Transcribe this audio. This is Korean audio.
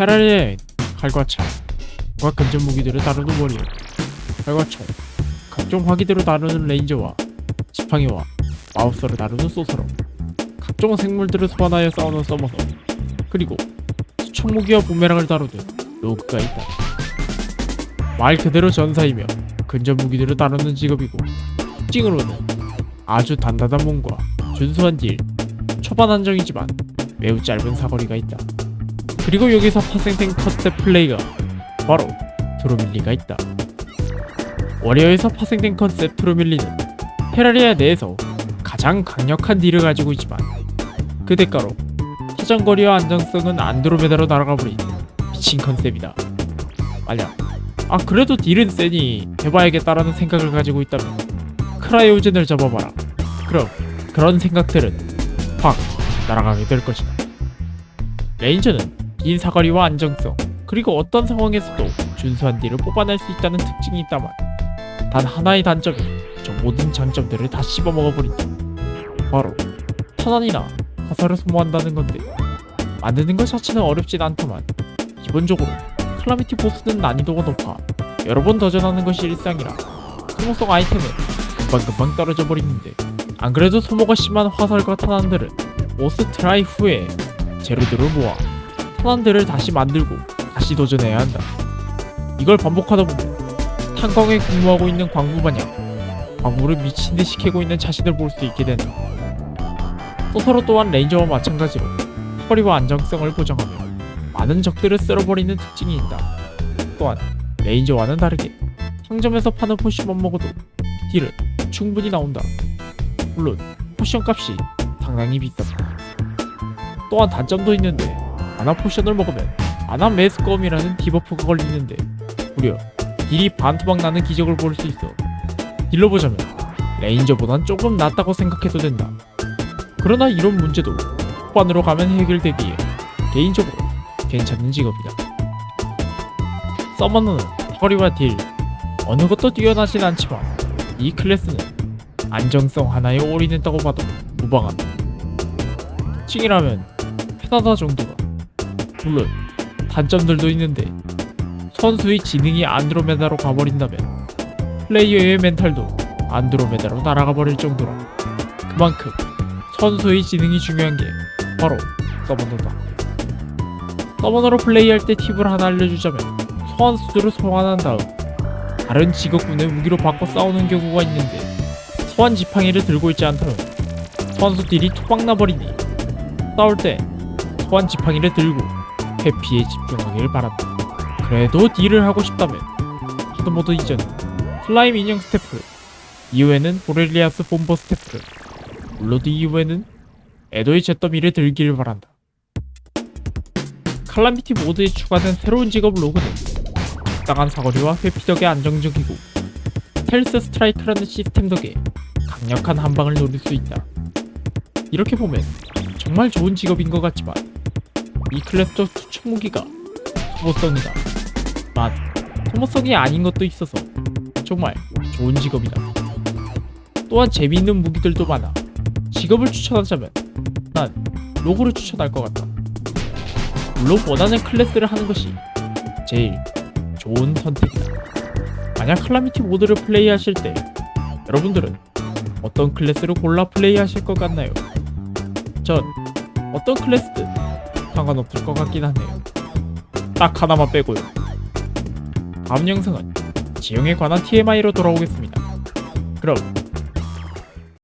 테라리아엔 칼과 창, 과 근접 무기들을 다루는 워리어, 칼과 총, 각종 화기들을 다루는 레인저와 지팡이와 마우스를 다루는 소서로, 각종 생물들을 소환하여 싸우는 서머서, 그리고 수청 무기와 부메랑을 다루는 로그가 있다. 말 그대로 전사이며 근접 무기들을 다루는 직업이고 특징으로는 아주 단단한 몸과 준수한 딜, 초반 안정이지만 매우 짧은 사거리가 있다. 그리고 여기서 파생된 컷셋 플레이가 바로 트로밀리가 있다. 워리어에서 파생된 컨셉 트로밀리는 테라리아 내에서 가장 강력한 딜을 가지고 있지만 그 대가로 사정거리와 안정성은 안드로메다로 날아가 버린 미친 컨셉이다. 만약 아 그래도 딜은 세니 해봐야겠다라는 생각을 가지고 있다면 크라이오젠을 잡아봐라. 그럼 그런 생각들은 확 날아가게 될 것이다. 레인저는 긴 사거리와 안정성 그리고 어떤 상황에서도 준수한 딜을 뽑아낼 수 있다는 특징이 있다만 단 하나의 단점이 저 모든 장점들을 다 씹어먹어버린다. 바로 탄환이나 화살을 소모한다는 건데 만드는 것 자체는 어렵진 않다만 기본적으로 클라미티 보스는 난이도가 높아 여러 번 도전하는 것이 일상이라 소모성 아이템은 금방금방 떨어져 버리는데 안 그래도 소모가 심한 화살과 탄환들은 보스 트라이 후에 재료들을 모아 탄환들을 다시 만들고 다시 도전해야 한다. 이걸 반복하다 보면 탄광에 근무하고 있는 광부 마냥 광부를 미친 듯이 캐고 있는 자신을 볼 수 있게 된다. 소서로 또한 레인저와 마찬가지로 허리와 안정성을 보장하며 많은 적들을 쓸어버리는 특징이 있다. 또한 레인저와는 다르게 상점에서 파는 포션만 먹어도 딜은 충분히 나온다. 물론 포션 값이 상당히 비싸다. 또한 단점도 있는데 아나 포션을 먹으면 아나 메스검이라는 디버프가 걸리는데 무려 딜이 반토막 나는 기적을 볼 수 있어. 딜로 보자면 레인저보단 조금 낫다고 생각해도 된다. 그러나 이런 문제도 후반으로 가면 해결되기에 개인적으로 괜찮은 직업이다. 서머너는 허리와 딜 어느 것도 뛰어나진 않지만 이 클래스는 안정성 하나에 올인했다고 봐도 무방하다. 특징이라면 편하다 정도가 물론 단점들도 있는데 선수의 지능이 안드로메다로 가버린다면 플레이어의 멘탈도 안드로메다로 날아가 버릴 정도라. 그만큼 선수의 지능이 중요한 게 바로 서머너다. 서머너로 플레이할 때 팁을 하나 알려주자면 소환 수들을 소환한 다음 다른 직업군의 무기로 바꿔 싸우는 경우가 있는데 소환 지팡이를 들고 있지 않다면 소환수 딜이 토박 나버리니 싸울 때 소환 지팡이를 들고 회피에 집중하길 바란다. 그래도 딜을 하고 싶다면 하드모드 이전 슬라임 인형 스태프 이후에는 보렐리아스 본버 스태프 물로드 이후에는 에도의 잿더미를 들기를 바란다. 칼라미티 모드에 추가된 새로운 직업 로그는 적당한 사거리와 회피 덕에 안정적이고 텔스 스트라이크라는 시스템 덕에 강력한 한방을 노릴 수 있다. 이렇게 보면 정말 좋은 직업인 것 같지만 이 클래스적 수청 무기가 소모성이다 만 소모성이 아닌 것도 있어서 정말 좋은 직업이다. 또한 재미있는 무기들도 많아. 직업을 추천하자면 난 로고를 추천할 것 같다. 물론 원하는 클래스를 하는 것이 제일 좋은 선택이다. 만약 클라미티 모드를 플레이하실 때 여러분들은 어떤 클래스를 골라 플레이하실 것 같나요? 전 어떤 클래스든 상관없을 것 같긴 하네요. 딱 하나만 빼고요. 다음 영상은 지형에 관한 TMI로 돌아오겠습니다. 그럼